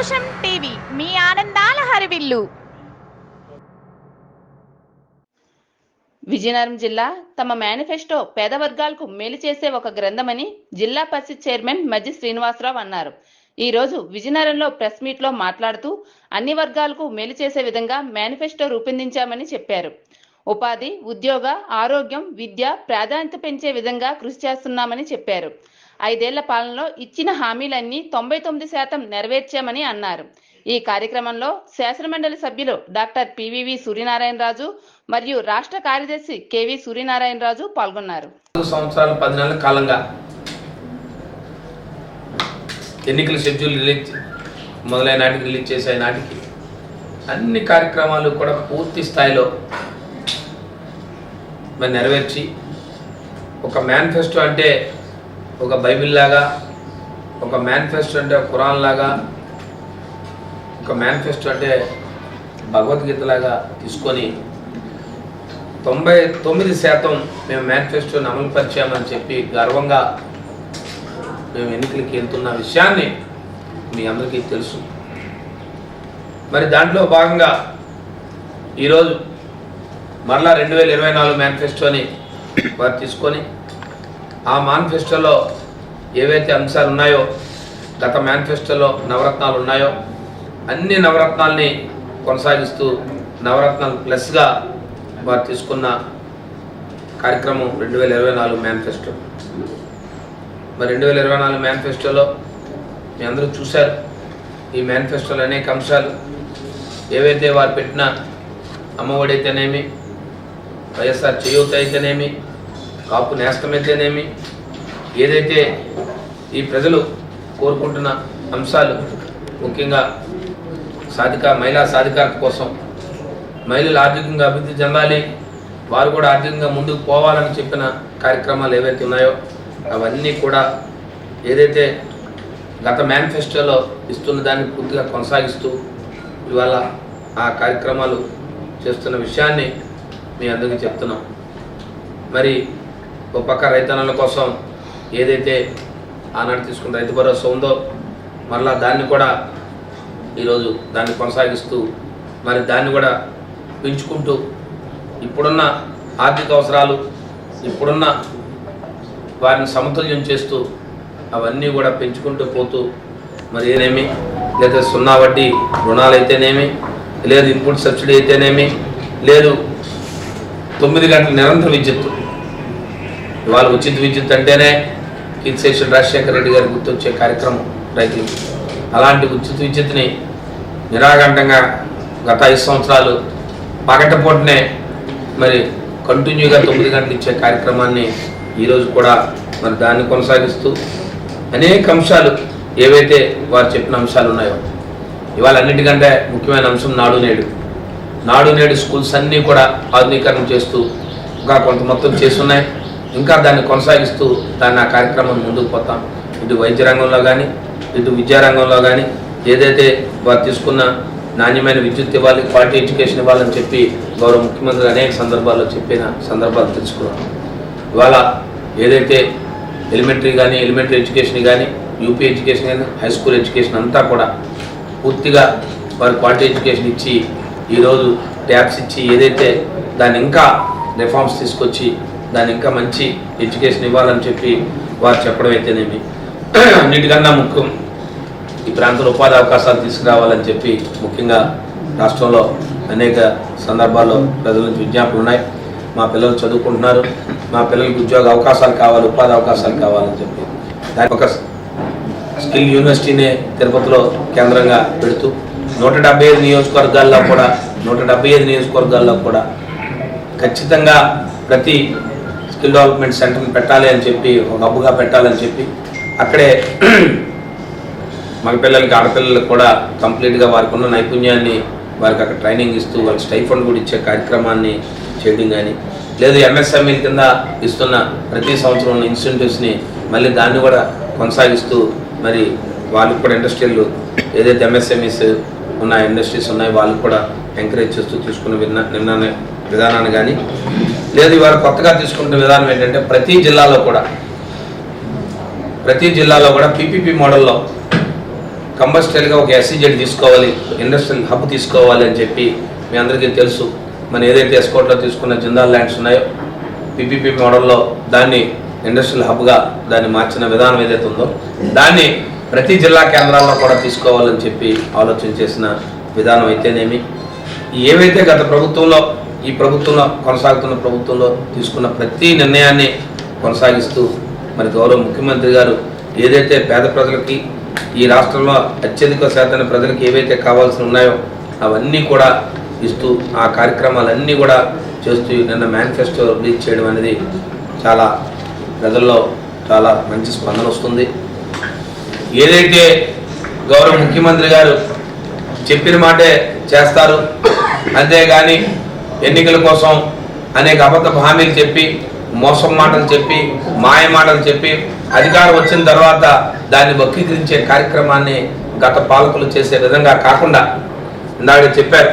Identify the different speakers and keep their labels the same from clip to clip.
Speaker 1: సంతోషం టీవీ మీ ఆనందాల హరివిల్లు
Speaker 2: విజయనగరం జిల్లా తమ మేనిఫెస్టో పేద వర్గాలకు మేలు చేసే ఒక గ్రంథమని జిల్లా పరిషత్ చైర్మన్ మజ్జి శ్రీనివాసరావు అన్నారు. ఈ రోజు విజయనగరంలో ప్రెస్ మీట్లో మాట్లాడుతూ అన్ని వర్గాలకు మేలు చేసే విధంగా మేనిఫెస్టో రూపొందించామని చెప్పారు. ఉపాధి ఉద్యోగ ఆరోగ్యం విద్య ప్రాధాన్యత పెంచే విధంగా కృషి చేస్తున్నామని చెప్పారు. ఐదేళ్ళ పాలనలో ఇచ్చిన హామీలన్నీ తొంభై తొమ్మిది శాతం నెరవేర్చామని అన్నారు. ఈ కార్యక్రమంలో శాసనమండలి సభ్యులు డాక్టర్ పివివి సూర్యనారాయణరాజు మరియు రాష్ట్ర కార్యదర్శి కెవి సూర్యనారాయణరాజు పాల్గొన్నారు.
Speaker 3: సంవత్సరాలు పది నెలల కాలంగా ఎన్నికల షెడ్యూల్ రిలీజ్ మొదలైన నాటికి రిలీజ్ చేసే నాటికి అన్ని కార్యక్రమాలు కూడా పూర్తి స్థాయిలో మరి నెరవేర్చి ఒక మేనిఫెస్టో అంటే ఒక బైబిల్ లాగా ఒక మేనిఫెస్టో అంటే ఖురాన్ లాగా ఒక మేనిఫెస్టో అంటే భగవద్గీత లాగా తీసుకొని తొంభై తొమ్మిది శాతం మేము మేనిఫెస్టోని అమలు పరిచామని చెప్పి గర్వంగా మేము ఎన్నికలకి వెళ్తున్న విషయాన్ని మీ అందరికీ తెలుసు. మరి దాంట్లో భాగంగా ఈరోజు మరలా రెండు వేల ఇరవై నాలుగు మేనిఫెస్టోని వారు తీసుకొని ఆ మేనిఫెస్టోలో ఏవైతే అంశాలు ఉన్నాయో గత మేనిఫెస్టోలో నవరత్నాలు ఉన్నాయో అన్ని నవరత్నాల్ని కొనసాగిస్తూ నవరత్నాలు ప్లస్గా వారు తీసుకున్న కార్యక్రమం రెండు వేల ఇరవై నాలుగు మేనిఫెస్టో మరి రెండు వేల ఇరవై నాలుగు మేనిఫెస్టోలో మీ అందరూ చూశారు ఈ మేనిఫెస్టోలో అనేక అంశాలు. ఏవైతే వారు పెట్టిన అమ్మఒడి అయితేనేమి వైఎస్ఆర్ చేయూత అయితేనేమి కాపు నేస్తమైతేనేమి? ఏదైతే ఈ ప్రజలు కోరుకుంటున్న అంశాలు ముఖ్యంగా సాధిక మహిళా సాధికారత కోసం మహిళలు ఆర్థికంగా అభివృద్ధి చెందాలి వారు కూడా ఆర్థికంగా ముందుకు పోవాలని చెప్పిన కార్యక్రమాలు ఏవైతే ఉన్నాయో అవన్నీ కూడా ఏదైతే గత మేనిఫెస్టోలో ఇస్తున్న దాన్ని పూర్తిగా కొనసాగిస్తూ ఇవాళ ఆ కార్యక్రమాలు చేస్తున్న విషయాన్ని మీ అందరికీ చెప్తున్నాం. మరి ఒక పక్క రైతన్నల కోసం ఏదైతే ఆనాడు తీసుకున్న రైతు భరోసా ఉందో మరలా దాన్ని కూడా ఈరోజు దాన్ని కొనసాగిస్తూ మరి దాన్ని కూడా పెంచుకుంటూ ఇప్పుడున్న ఆర్థిక అవసరాలు ఇప్పుడున్న వారిని సమతుల్యం చేస్తూ అవన్నీ కూడా పెంచుకుంటూ పోతూ మరి ఏనేమి లేదా సున్నా వడ్డీ రుణాలు అయితేనేమి? లేదు ఇన్పుట్ సబ్సిడీ అయితేనేమి? లేదు తొమ్మిది గంటల నిరంతర విద్యుత్తు. ఇవాళ ఉచిత విద్యుత్ అంటేనే కీర్తిశేషుడు రాజశేఖర రెడ్డి గారు గుర్తొచ్చే కార్యక్రమం రైతులకు. అలాంటి ఉచిత విద్యుత్ని నిరాఘంటంగా గత ఐదు సంవత్సరాలు పగటపూటనే మరి కంటిన్యూగా తొమ్మిది గంటలు ఇచ్చే కార్యక్రమాన్ని ఈరోజు కూడా మరి దాన్ని కొనసాగిస్తూ అనేక అంశాలు ఏవైతే వారు చెప్పిన అంశాలు ఉన్నాయో ఇవాళ అన్నిటికంటే ముఖ్యమైన అంశం నాడు నేడు. నాడు నేడు స్కూల్స్ అన్నీ కూడా ఆధునీకరణ చేస్తూ ఇంకా కొంత మొత్తం చేస్తున్నాయి. ఇంకా దాన్ని కొనసాగిస్తూ దాన్ని ఆ కార్యక్రమం ముందుకు పోతాం. ఇటు వైద్య రంగంలో కానీ ఇటు విద్యారంగంలో కానీ ఏదైతే వారు తీసుకున్న నాణ్యమైన విద్యుత్ ఇవ్వాలి క్వాలిటీ ఎడ్యుకేషన్ ఇవ్వాలని చెప్పి గౌరవ ముఖ్యమంత్రి అనేక సందర్భాల్లో చెప్పిన సందర్భాలు తెలుసుకున్నాం ఇవాళ ఏదైతే ఎలిమెంటరీ కానీ ఎలిమెంటరీ ఎడ్యుకేషన్ కానీ యూపీ ఎడ్యుకేషన్ కానీ హై స్కూల్ ఎడ్యుకేషన్ అంతా కూడా పూర్తిగా వారు క్వాలిటీ ఎడ్యుకేషన్ ఇచ్చి ఈరోజు ట్యాబ్స్ ఇచ్చి ఏదైతే దాన్ని ఇంకా రిఫార్మ్స్ తీసుకొచ్చి దాన్ని ఇంకా మంచి ఎడ్యుకేషన్ ఇవ్వాలని చెప్పి వారు చెప్పడం అయితేనేమి. అన్నిటికన్నా ముఖ్యం ఈ ప్రాంతంలో ఉపాధి అవకాశాలు తీసుకురావాలని చెప్పి ముఖ్యంగా రాష్ట్రంలో అనేక సందర్భాల్లో ప్రజల నుంచి విజ్ఞాపనలు ఉన్నాయి. మా పిల్లలు చదువుకుంటున్నారు. మా పిల్లలకు ఉద్యోగ అవకాశాలు కావాలి ఉపాధి అవకాశాలు కావాలని చెప్పి. దాని ఒక స్కిల్ యూనివర్సిటీనే తిరుపతిలో కేంద్రంగా పెడుతూ నూట డెబ్బై ఐదు నియోజకవర్గాల్లో కూడా నూట డెబ్బై ఐదు నియోజకవర్గాల్లో కూడా ఖచ్చితంగా ప్రతి స్కిల్ డెవలప్మెంట్ సెంటర్ని పెట్టాలి అని చెప్పి ఒక హబ్బుగా పెట్టాలని చెప్పి అక్కడే మగపిల్లలకి ఆడపిల్లలకు కూడా కంప్లీట్గా వారికి ఉన్న నైపుణ్యాన్ని వారికి అక్కడ ట్రైనింగ్ ఇస్తూ వాళ్ళకి స్టైఫండ్ కూడా ఇచ్చే కార్యక్రమాన్ని చేయడం కానీ లేదు ఎంఎస్ఎంఈ కింద ఇస్తున్న ప్రతి సంవత్సరం ఉన్న ఇన్సెంటివ్స్ని మళ్ళీ దాన్ని కూడా కొనసాగిస్తూ మరి వాళ్ళకి కూడా ఇండస్ట్రీలు ఏదైతే ఎంఎస్ఎంఈస్ ఉన్న ఇండస్ట్రీస్ ఉన్నాయో వాళ్ళకి కూడా ఎంకరేజ్ చేస్తూ తీసుకున్న విన్న నిర్ణయ విధానాన్ని కానీ లేదు ఇవాళ కొత్తగా తీసుకుంటున్న విధానం ఏంటంటే ప్రతి జిల్లాలో కూడా ప్రతి జిల్లాలో కూడా పీపీపీ మోడల్లో కంబస్టైల్గా ఒక ఎస్సీజెడ్ తీసుకోవాలి ఇండస్ట్రియల్ హబ్ తీసుకోవాలి అని చెప్పి మీ అందరికీ తెలుసు. మనం ఏదైతే ఎస్కోట్లో తీసుకున్న జిందాల్ ల్యాండ్స్ ఉన్నాయో పీపీపీ మోడల్లో దాన్ని ఇండస్ట్రియల్ హబ్గా దాన్ని మార్చిన విధానం ఏదైతే ఉందో దాన్ని ప్రతి జిల్లా కేంద్రాల్లో కూడా తీసుకోవాలని చెప్పి ఆలోచన చేసిన విధానం అయితేనేమి. ఏవైతే గత ప్రభుత్వంలో ఈ ప్రభుత్వంలో కొనసాగుతున్న ప్రభుత్వంలో తీసుకున్న ప్రతి నిర్ణయాన్ని కొనసాగిస్తూ మరి గౌరవ ముఖ్యమంత్రి గారు ఏదైతే పేద ప్రజలకి ఈ రాష్ట్రంలో అత్యధిక శాతం ప్రజలకు ఏవైతే కావాల్సి ఉన్నాయో అవన్నీ కూడా ఇస్తూ ఆ కార్యక్రమాలన్నీ కూడా చేస్తూ నిన్న మేనిఫెస్టో రిలీజ్ చేయడం అనేది చాలా ప్రజల్లో చాలా మంచి స్పందన వస్తుంది. ఏదైతే గౌరవ ముఖ్యమంత్రి గారు చెప్పిన మాటే చేస్తారు అంతేగాని ఎన్నికల కోసం అనేక అబద్ధ హామీలు చెప్పి మోసం మాటలు చెప్పి మాయ మాటలు చెప్పి అధికారం వచ్చిన తర్వాత దాన్ని వక్రీకరించే కార్యక్రమాన్ని గత పాలకులు చేసే విధంగా కాకుండా ఇందాక చెప్పారు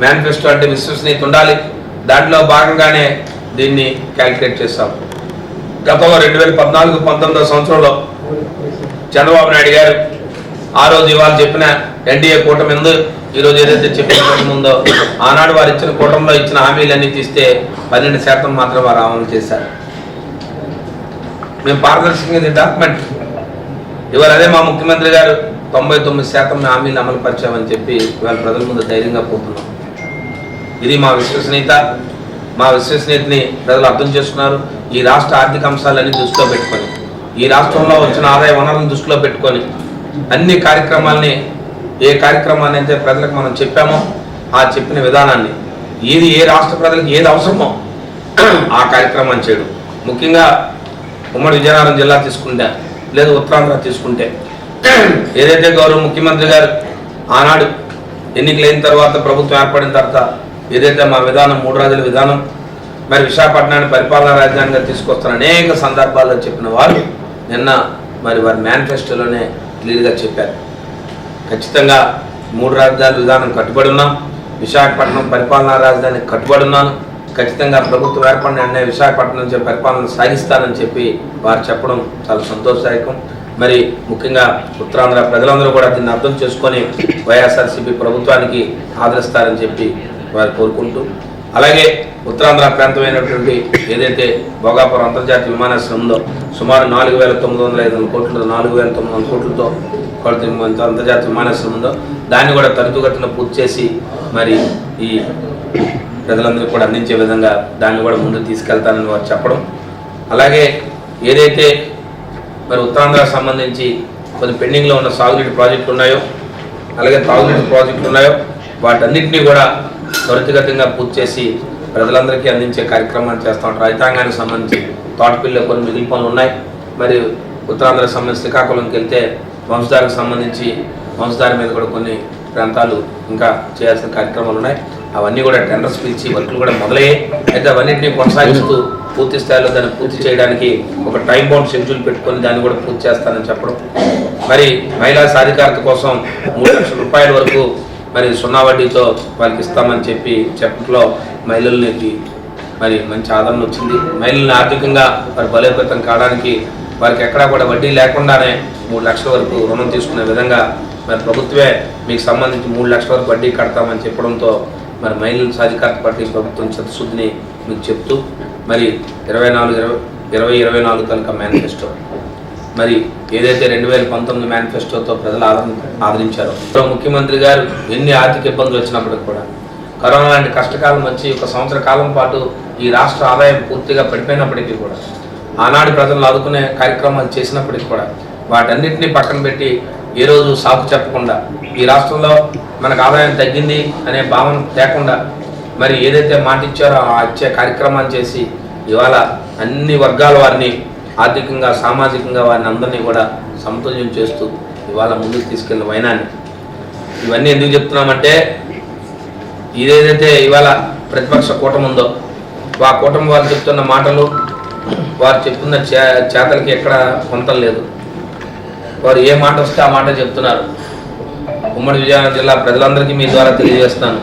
Speaker 3: మేనిఫెస్టో అంటే విశ్వసనీయత ఉండాలి. దాంట్లో భాగంగానే దీన్ని క్యాలిక్యులేట్ చేస్తాం గతంలో రెండు వేల పద్నాలుగు పంతొమ్మిదో సంవత్సరంలో చంద్రబాబు నాయుడు గారు ఆ రోజు ఇవాళ చెప్పిన ఎన్డీఏ కూటమి ఎందు ఈరోజు ఏదైతే చెప్పిన ఉందో ఆనాడు వారు ఇచ్చిన కూటమిలో ఇచ్చిన హామీలన్నీ తీస్తే పన్నెండు శాతం మాత్రం వారు అమలు చేశారు. మేము పారదర్శకంగా డాక్యుమెంట్ ఇవాళ అదే మా ముఖ్యమంత్రి గారు తొంభై తొమ్మిది శాతం మేము హామీలు అమలు పరిచామని చెప్పి ఇవాళ ప్రజల ముందు ధైర్యంగా పోతున్నాం. ఇది మా విశ్వసనీయత. మా విశ్వసనీయతని ప్రజలు అర్థం చేస్తున్నారు ఈ రాష్ట్ర ఆర్థిక అంశాలన్నీ దృష్టిలో పెట్టుకొని ఈ రాష్ట్రంలో వచ్చిన ఆదాయ వనరులను దృష్టిలో పెట్టుకొని అన్ని కార్యక్రమాలని ఏ కార్యక్రమాన్ని అయితే ప్రజలకు మనం చెప్పామో ఆ చెప్పిన విధానాన్ని ఏది ఏ రాష్ట్ర ప్రజలకు ఏది అవసరమో ఆ కార్యక్రమాన్ని చేయడం. ముఖ్యంగా ఉమ్మడి విజయనగరం జిల్లా తీసుకుంటే లేదా ఉత్తరాంధ్ర తీసుకుంటే ఏదైతే గౌరవ ముఖ్యమంత్రి గారు ఆనాడు ఎన్నికలైన తర్వాత ప్రభుత్వం ఏర్పడిన తర్వాత ఏదైతే మా విధానం మూడు రాజుల విధానం మరి విశాఖపట్నాన్ని పరిపాలనా రాజధానిగా తీసుకొస్తున్న అనేక సందర్భాల్లో చెప్పిన వారు నిన్న మరి వారి మేనిఫెస్టోలోనే క్లియర్గా చెప్పారు. ఖచ్చితంగా మూడు రాజధానుల విధానం కట్టుబడి ఉన్నాం. విశాఖపట్నం పరిపాలనా రాజధానికి కట్టుబడి ఉన్నాను. ఖచ్చితంగా ప్రభుత్వం ఏర్పడిన అనే విశాఖపట్నం నుంచి పరిపాలన సాగిస్తానని చెప్పి వారు చెప్పడం చాలా సంతోషదాయకం. మరి ముఖ్యంగా ఉత్తరాంధ్ర ప్రజలందరూ కూడా దీన్ని అర్థం చేసుకొని వైఎస్ఆర్సీపీ ప్రభుత్వానికి ఆదరిస్తారని చెప్పి వారు కోరుకుంటూ అలాగే ఉత్తరాంధ్ర ప్రాంతమైనటువంటి ఏదైతే భోగాపురం అంతర్జాతీయ విమానాశ్రయం ఉందో సుమారు నాలుగు వేల తొమ్మిది వందల ఐదు వందల కోట్లు నాలుగు వేల తొమ్మిది వందల కోట్లతో అంతర్జాతీయ విమానాశ్రయం ఉందో దాన్ని కూడా తరచుగట్టున పూర్తి చేసి మరి ఈ ప్రజలందరికీ కూడా అందించే విధంగా దాన్ని కూడా ముందు తీసుకెళ్తానని వారు చెప్పడం. అలాగే ఏదైతే మరి ఉత్తరాంధ్రకు సంబంధించి కొన్ని పెండింగ్లో ఉన్న సాగునీటి ప్రాజెక్టులు ఉన్నాయో అలాగే తాగునీటి ప్రాజెక్టులు ఉన్నాయో వాటన్నింటినీ కూడా త్వరితగతిగా పూర్తి చేసి ప్రజలందరికీ అందించే కార్యక్రమాన్ని ఉంటారు. రైతాంగానికి సంబంధించి తోటపిల్లిలో కొన్ని మిగిలి పనులు ఉన్నాయి. మరి ఉత్తరాంధ్రకు సంబంధించి శ్రీకాకుళంకి వెళ్తే వంశధారకు సంబంధించి వంశధారి మీద కూడా కొన్ని ప్రాంతాలు ఇంకా చేయాల్సిన కార్యక్రమాలు ఉన్నాయి. అవన్నీ కూడా టెండర్స్ పిలిచి వర్కులు కూడా మొదలయ్యాయి. అయితే అవన్నింటినీ కొనసాగిస్తూ పూర్తి స్థాయిలో దాన్ని పూర్తి చేయడానికి ఒక టైం బౌండ్ షెడ్యూల్ పెట్టుకొని దాన్ని కూడా పూర్తి చేస్తానని చెప్పడం. మరి మహిళా సాధికారత కోసం మూడు లక్షల రూపాయల వరకు మరి సున్నా వడ్డీతో వాళ్ళకి ఇస్తామని చెప్పి చెప్పట్లో మహిళలకి మరి మంచి ఆదరణ వచ్చింది. మహిళల్ని ఆర్థికంగా వారి బలోపేతం కావడానికి వారికి ఎక్కడా కూడా వడ్డీ లేకుండానే మూడు లక్షల వరకు రుణం తీసుకునే విధంగా మరి ప్రభుత్వమే మీకు సంబంధించి మూడు లక్షల వరకు వడ్డీ కడతామని చెప్పడంతో మరి మహిళల సాధికారత పార్టీ ప్రభుత్వం చిత్తశుద్ధిని మీకు చెప్తూ మరి ఇరవై నాలుగు ఇరవై ఇరవై ఇరవై నాలుగు కనుక మేనిఫెస్టో. మరి ఏదైతే రెండు వేల పంతొమ్మిది మేనిఫెస్టోతో ప్రజలు ఆదరణ ఆదరించారో ముఖ్యమంత్రి గారు ఎన్ని ఆర్థిక ఇబ్బందులు వచ్చినప్పటికి కూడా కరోనా లాంటి కష్టకాలం వచ్చి ఒక సంవత్సర కాలం పాటు ఈ రాష్ట్ర ఆదాయం పూర్తిగా పడిపోయినప్పటికీ కూడా ఆనాడు ప్రజలను ఆదుకునే కార్యక్రమాలు చేసినప్పటికీ కూడా వాటన్నిటిని పక్కన పెట్టి ఏ రోజు సాకు చెప్పకుండా ఈ రాష్ట్రంలో మనకు ఆదాయం తగ్గింది అనే భావన లేకుండా మరి ఏదైతే మాట ఇచ్చారో ఆ ఇచ్చే కార్యక్రమాలు చేసి ఇవాళ అన్ని వర్గాల వారిని ఆర్థికంగా సామాజికంగా వారిని అందరినీ కూడా సమతుల్యం చేస్తూ ఇవాళ ముందుకు తీసుకెళ్ళిన వైనాన్ని. ఇవన్నీ ఎందుకు చెప్తున్నామంటే ఇదేదైతే ఇవాళ ప్రతిపక్ష కూటమి ఉందో ఆ కూటమి వారు చెప్తున్న మాటలు వారు చెప్తున్న చే చేతలకి ఎక్కడ పొంతం లేదు. వారు ఏ మాట వస్తే ఆ మాట చెప్తున్నారు. ఉమ్మడి విజయనగరం జిల్లా ప్రజలందరికీ మీ ద్వారా తెలియజేస్తాను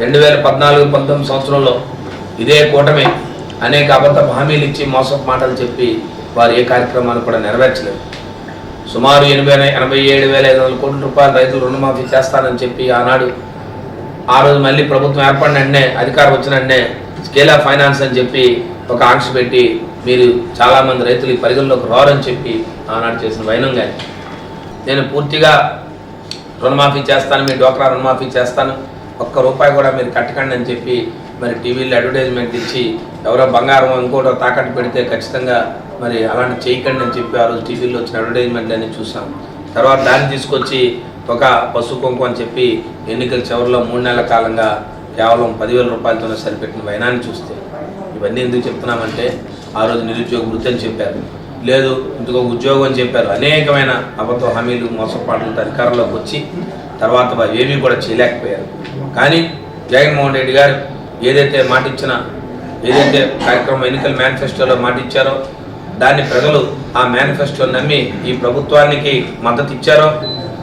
Speaker 3: రెండు వేల పద్నాలుగు పంతొమ్మిది సంవత్సరంలో ఇదే కూటమి అనేక అబద్ధ హామీలు ఇచ్చి మోసపు మాటలు చెప్పి వారు ఏ కార్యక్రమాలు కూడా నెరవేర్చలేదు. సుమారు ఎనభై ఎనభై ఏడు వేల ఐదు వందల కోట్ల రూపాయలు రైతులు రుణమాఫీ చేస్తానని చెప్పి ఆనాడు ఆ రోజు మళ్ళీ ప్రభుత్వం ఏర్పడిన వెంటనే అధికారం వచ్చిన వెంటనే స్కేల్ ఆఫ్ ఫైనాన్స్ అని చెప్పి ఒక ఆంక్ష పెట్టి మీరు చాలామంది రైతులు ఈ పరిగణలోకి రారని చెప్పి ఆనాడు చేసిన వైనం కానీ నేను పూర్తిగా రుణమాఫీ చేస్తాను మీ డోక్రా రుణమాఫీ చేస్తాను ఒక్క రూపాయి కూడా మీరు కట్టకండి అని చెప్పి మరి టీవీలో అడ్వర్టైజ్మెంట్ ఇచ్చి ఎవరో బంగారం ఇంకోటో తాకట్టు పెడితే ఖచ్చితంగా మరి అలాంటి చేయకండి అని చెప్పి ఆ రోజు టీవీలో వచ్చిన అడ్వర్టైజ్మెంట్ అని చూసాం. తర్వాత దాన్ని తీసుకొచ్చి ఒక పశు కుంకుమ అని చెప్పి ఎన్నికల చివరిలో మూడు నెలల కాలంగా కేవలం పదివేల రూపాయలతోనే సరిపెట్టిన వైనాన్ని చూస్తే. ఇవన్నీ ఎందుకు చెప్తున్నామంటే ఆ రోజు నిరుద్యోగ వృత్తి అని చెప్పారు. లేదు ఇంకొక ఉద్యోగం అని చెప్పారు. అనేకమైన అబద్ధ హామీలు మోసపాట్లతో అధికారంలోకి వచ్చి తర్వాత వారు ఏమీ కూడా చేయలేకపోయారు. కానీ జగన్మోహన్ రెడ్డి గారు ఏదైతే మాట ఇచ్చినా ఏదైతే కార్యక్రమం ఎన్నికల మేనిఫెస్టోలో మాట ఇచ్చారో దాన్ని ప్రజలు ఆ మేనిఫెస్టో నమ్మి ఈ ప్రభుత్వానికి మద్దతు ఇచ్చారో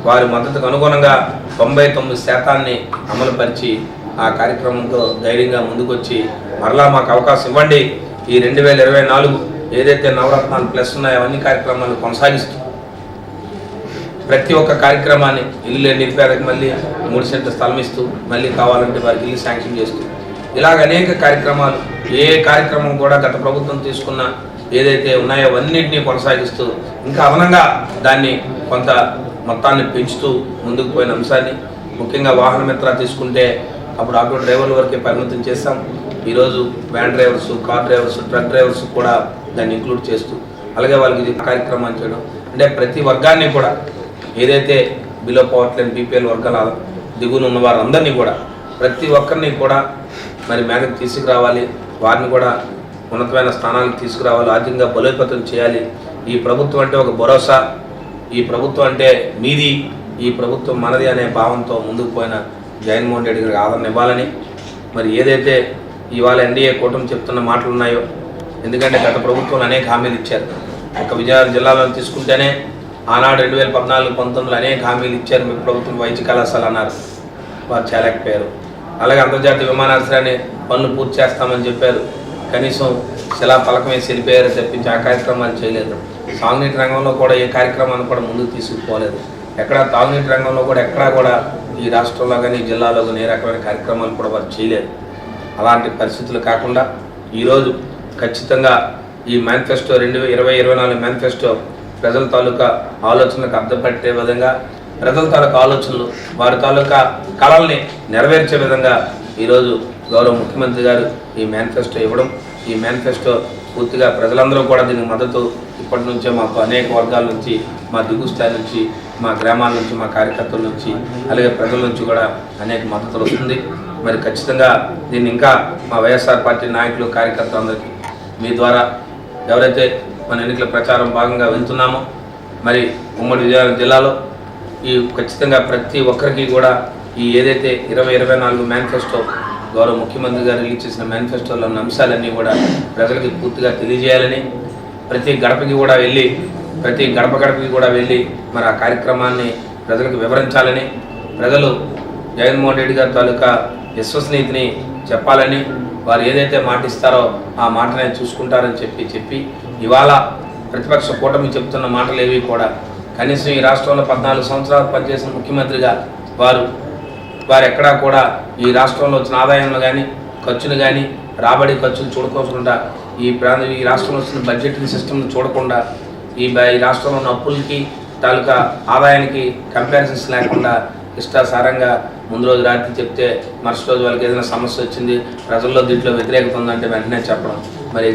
Speaker 3: వారి మద్దతుకు అనుగుణంగా తొంభై తొమ్మిది శాతాన్ని అమలుపరిచి ఆ కార్యక్రమంతో ధైర్యంగా ముందుకొచ్చి మరలా మాకు అవకాశం ఇవ్వండి. ఈ రెండు వేల ఇరవై నాలుగు ఏదైతే నవరత్నాలు ప్లస్ ఉన్నాయో అన్ని కార్యక్రమాలు కొనసాగిస్తూ ప్రతి ఒక్క కార్యక్రమాన్ని ఇల్లు లేని మళ్ళీ మూడు సెంట్ల స్థలం ఇస్తూ మళ్ళీ కావాలంటే వారికి ఇల్లు శాంక్షన్ చేస్తూ ఇలాగ అనేక కార్యక్రమాలు ఏ కార్యక్రమం కూడా గత ప్రభుత్వం తీసుకున్న ఏదైతే ఉన్నాయో అవన్నింటినీ కొనసాగిస్తూ ఇంకా అదనంగా దాన్ని కొంత మొత్తాన్ని పెంచుతూ ముందుకు పోయిన అంశాన్ని ముఖ్యంగా వాహన మిత్ర తీసుకుంటే అప్పుడు ఆటో డ్రైవర్ల వరకే పరిమితం చేస్తాం ఈరోజు van drivers car drivers truck drivers కూడా దాన్ని ఇంక్లూడ్ చేస్తూ అలాగే వాళ్ళకి ఇది కార్యక్రమాన్ని చేయడం. అంటే ప్రతి వర్గాన్ని కూడా ఏదైతే బిలో పవర్టీ లైన్ బీపీఎల్ వర్గాల దిగువన ఉన్న వారందరినీ కూడా ప్రతి ఒక్కరిని కూడా మరి మేరకు తీసుకురావాలి. వారిని కూడా ఉన్నతమైన స్థానాలకు తీసుకురావాలి. ఆర్థికంగా బలోపేతం చేయాలి. ఈ ప్రభుత్వం అంటే ఒక భరోసా. ఈ ప్రభుత్వం అంటే మీది. ఈ ప్రభుత్వం మనది అనే భావంతో ముందుకు పోయిన జగన్మోహన్ రెడ్డి గారికి ఆదరణ ఇవ్వాలని. మరి ఏదైతే ఇవాళ ఎన్డీఏ కూటమి చెప్తున్న మాటలు ఉన్నాయో ఎందుకంటే గత ప్రభుత్వం అనేక హామీలు ఇచ్చారు. ఒక విజయనగరం జిల్లాలో తీసుకుంటేనే ఆనాడు రెండు వేల పద్నాలుగు పంతొమ్మిదిలో అనేక హామీలు ఇచ్చారు. మీ ప్రభుత్వం వైద్య కళాశాల అన్నారు. వారు చేయలేకపోయారు. అలాగే అంతర్జాతీయ విమానాశ్రయాన్ని పనులు పూర్తి చేస్తామని చెప్పారు. కనీసం శిలా పలకం వేసి వెళ్ళిపోయారు తప్పించి ఆ కార్యక్రమాలు చేయలేదు. సాగునీటి రంగంలో కూడా ఏ కార్యక్రమాన్ని కూడా ముందుకు తీసుకుపోలేదు. ఎక్కడ తాగునీటి రంగంలో కూడా ఎక్కడా కూడా ఈ రాష్ట్రంలో కానీ జిల్లాలో కానీ ఏ రకమైన కార్యక్రమాలు కూడా వారు చేయలేదు. అలాంటి పరిస్థితులు కాకుండా ఈరోజు ఖచ్చితంగా ఈ మేనిఫెస్టో రెండు ఇరవై ఇరవై నాలుగు మేనిఫెస్టో ప్రజల తాలూకా ఆలోచనలకు అర్థపట్టే విధంగా ప్రజల తాలూకా ఆలోచనలు వారి తాలూకా కళల్ని నెరవేర్చే విధంగా ఈరోజు గౌరవ ముఖ్యమంత్రి గారు ఈ మేనిఫెస్టో ఇవ్వడం ఈ మేనిఫెస్టో పూర్తిగా ప్రజలందరూ కూడా దీనికి మద్దతు ఇప్పటి నుంచే మాకు అనేక వర్గాల నుంచి మా దిగు స్థాయి నుంచి మా గ్రామాల నుంచి మా కార్యకర్తల నుంచి అలాగే ప్రజల నుంచి కూడా అనేక మద్దతు వస్తుంది. మరి ఖచ్చితంగా దీన్ని ఇంకా మా వైఎస్ఆర్ పార్టీ నాయకులు కార్యకర్తలందరికీ మీ ద్వారా ఎవరైతే మన ఎన్నికల ప్రచారం భాగంగా వెళ్తున్నామో మరి ఉమ్మడి విజయనగరం జిల్లాలో ఈ ఖచ్చితంగా ప్రతి ఒక్కరికి కూడా ఈ ఏదైతే ఇరవై ఇరవై నాలుగు మేనిఫెస్టో గౌరవ ముఖ్యమంత్రి గారు రిలీజ్ చేసిన మేనిఫెస్టోలో ఉన్న అంశాలన్నీ కూడా ప్రజలకి పూర్తిగా తెలియజేయాలని ప్రతి గడపకి కూడా వెళ్ళి ప్రతి గడప గడపకి కూడా వెళ్ళి మరి ఆ కార్యక్రమాన్ని ప్రజలకు వివరించాలని ప్రజలు జగన్మోహన్ రెడ్డి గారి తాలూకా విశ్వసనీయతని చెప్పాలని వారు ఏదైతే మాట ఇస్తారో ఆ మాటనే చూసుకుంటారని చెప్పి చెప్పి ఇవాళ ప్రతిపక్ష కూటమి చెప్తున్న మాటలు ఏవి కూడా కనీసం ఈ రాష్ట్రంలో పద్నాలుగు సంవత్సరాలు పనిచేసిన ముఖ్యమంత్రిగా వారు వారు ఎక్కడా కూడా ఈ రాష్ట్రంలో వచ్చిన ఆదాయంలో కానీ ఖర్చులు కానీ రాబడి ఖర్చులు చూడకోకుండా ఈ ప్రాంత ఈ రాష్ట్రంలో వచ్చిన బడ్జెటింగ్ సిస్టమ్ని చూడకుండా ఈ ఈ రాష్ట్రంలో ఉన్న అప్పులకి తాలూకా ఆదాయానికి కంపారిజన్స్ లేకుండా ఇష్టాసారంగా ముందు రోజు రాత్రి చెప్తే మరుసటి రోజు వాళ్ళకి ఏదైనా సమస్య వచ్చింది ప్రజల్లో దీంట్లో వ్యతిరేకత ఉందంటే వెంటనే చెప్పడం. మరి